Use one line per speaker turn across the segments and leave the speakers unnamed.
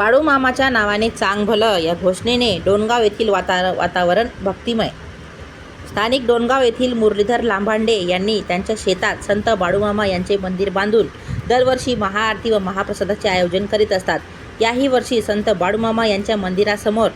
बाळूमामाच्या नावाने चांग भलं या घोषणेने डोणगाव येथील वाता वातावरण भक्तिमय. स्थानिक डोणगाव येथील मुरलीधर लांभांडे यांनी त्यांच्या शेतात संत बाळूमामा यांचे मंदिर बांधून दरवर्षी महाआरती व महाप्रसादाचे आयोजन करीत असतात. याही वर्षी संत बाळूमामा यांच्या मंदिरासमोर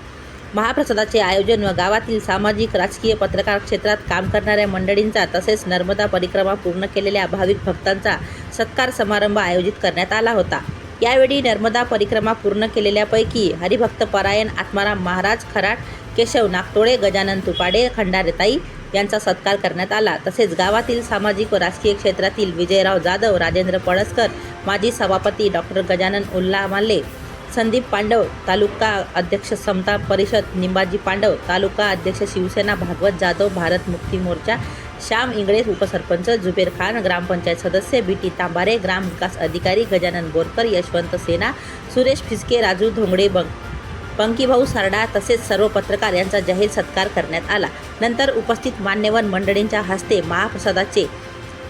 महाप्रसादाचे आयोजन व गावातील सामाजिक राजकीय पत्रकार क्षेत्रात काम करणाऱ्या मंडळींचा तसेच नर्मदा परिक्रमा पूर्ण केलेल्या भाविक भक्तांचा सत्कार समारंभ आयोजित करण्यात आला होता. यावेळी नर्मदा परिक्रमा पूर्ण केलेल्यापैकी हरिभक्त परायण आत्माराम महाराज खराट केशव नागतोळे गजानन तुपाडे खंडारेताई यांचा सत्कार करण्यात आला. तसेच गावातील सामाजिक व राजकीय क्षेत्रातील विजयराव जाधव राजेंद्र पळसकर माजी सभापती डॉक्टर गजानन उल्ला माल्ले संदीप पांडव तालुका अध्यक्ष समता परिषद निंबाजी पांडव तालुका अध्यक्ष शिवसेना भागवत जाधव भारत मुक्ती मोर्चा श्याम इंगळे उपसरपंच जुबेर खान ग्रामपंचायत सदस्य बी टी तांबारे ग्राम विकास अधिकारी गजानन बोरकर यशवंत सेना सुरेश फिसके राजू धोंगडे बंग पंकीभाऊ सारडा तसेच सर्व पत्रकार यांचा जाहीर सत्कार करण्यात आला. नंतर उपस्थित मान्यवर मंडळींच्या हस्ते महाप्रसादाचे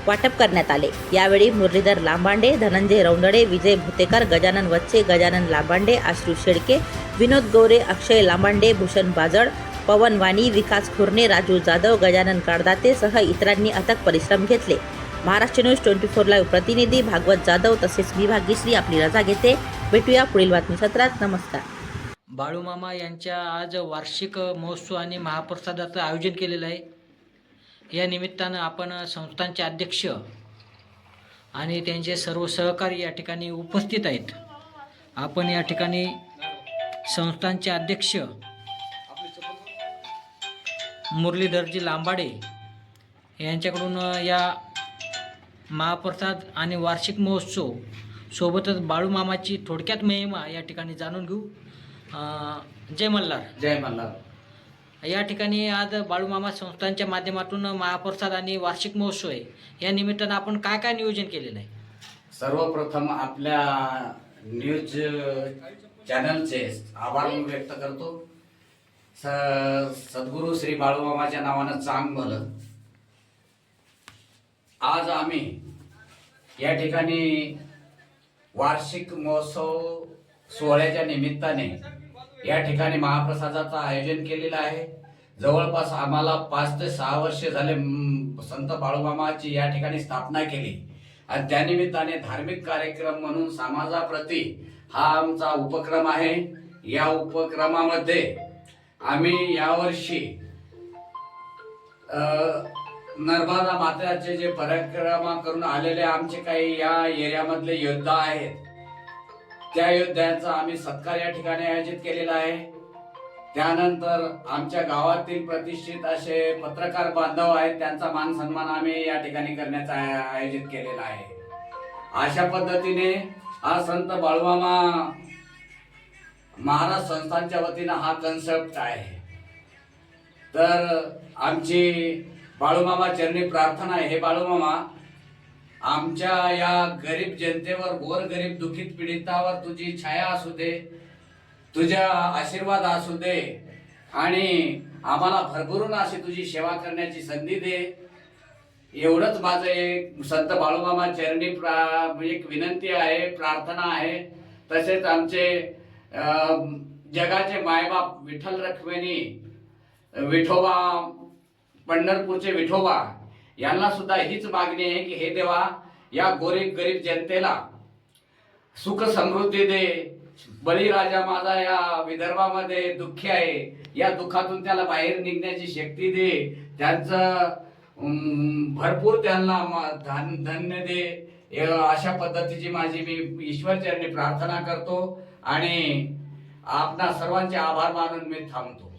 वाटप करण्यात आले. यावेळी मुरलीधर लांबांडे धनंजय रौंदडे विजय भुतेकर गजानन वच्चे गजानन लांबांडे आश्रू शेडके विनोद गौरे अक्षय लांबांडे भूषण बाजळ पवन वाणी विकास खुर्ने राजू जाधव गजानन कडदातेसह इतरांनी अथक परिश्रम घेतले. Maharashtra news twenty four live प्रतिनिधी भागवत जाधव तसेच मी भाग्यश्री आपली रजा घेते. भेटूया पुढील बातमी सत्रात नमस्कार
बाळूमामा यांच्या आज वार्षिक महोत्सव आणि महाप्रसादाचं आयोजन केलेलं आहे. या निमित्तानं आपण संस्थांचे अध्यक्ष आणि त्यांचे सर्व सहकारी या ठिकाणी उपस्थित आहेत. आपण या ठिकाणी संस्थांचे अध्यक्ष मुरलीधरजी लांबाडे यांच्याकडून या महाप्रसाद आणि वार्षिक महोत्सव सोबतच बाळूमामाची थोडक्यात महिमा या ठिकाणी जाणून घेऊ. जय मल्हार.
जय मल्हार.
या ठिकाणी आज बाळूमामा संस्थांच्या माध्यमातून महाप्रसाद आणि वार्षिक महोत्सव आहे. या निमित्तानं आपण काय काय नियोजन केलेलं आहे?
सर्वप्रथम आपल्या न्यूज चॅनलचे आभार व्यक्त करतो. स सद्गुरू श्री बाळूमामाच्या नावानं चांग भलं. आज आम्ही या ठिकाणी वार्षिक महोत्सव सोहळ्याच्या निमित्ताने या ठिकाणी महाप्रसादाचं आयोजन केलेलं आहे. जवळपास आम्हाला पाच ते सहा वर्ष झाले संत बाळूमामाची या ठिकाणी स्थापना केली. आणि त्यानिमित्ताने धार्मिक कार्यक्रम म्हणून समाजाप्रती हा आमचा उपक्रम आहे. या उपक्रमामध्ये आम्ही यावर्षी नर्मदा माताचे जे पराक्रमा करून आलेले आमचे काही या एरियामधले योद्धा आहेत त्या योद्ध्यांचा आम्ही सत्कार या ठिकाणी आयोजित केलेला आहे. त्यानंतर आमच्या गावातील प्रतिष्ठित असे पत्रकार बांधव आहेत त्यांचा मान सन्मान आम्ही या ठिकाणी करण्याचा आयोजित केलेला आहे. अशा पद्धतीने हा संत बाळूमामा महाराज संस्थांच्या वतीनं हा कन्सेप्ट आहे. तर आमची बाळूमामा चरणी प्रार्थना आहे. हे बाळूमामा आमच्या या गरीब जनतेवर गोर गरीब दुखित पीडितावर तुझी छाया असू दे तुझ्या आशीर्वाद असू दे आणि आम्हाला भरभरून अशी तुझी सेवा करण्याची संधी दे. एवढंच माझं एक संत बाळूमामा चरणी प्रा म्हणजे एक विनंती आहे प्रार्थना आहे. तसेच आमचे जगाचे मायबाप विठ्ठल रखमेनी विठोबा पंढरपूरचे विठोबा यांना सुद्धा हीच मागणी आहे की हे देवा या गोरीब गरीब जनतेला सुख समृद्धी दे. बळीराजा माझा या विदर्भामध्ये दुःखी आहे. या दुःखातून त्याला बाहेर निघण्याची शक्ती दे. त्यांचं भरपूर त्यांना धन धन्य दे. अशा पद्धतीची माझी मी ईश्वरचरणी प्रार्थना करतो. आणि आपणा सर्वांचे आभार मानून मी थांबतो.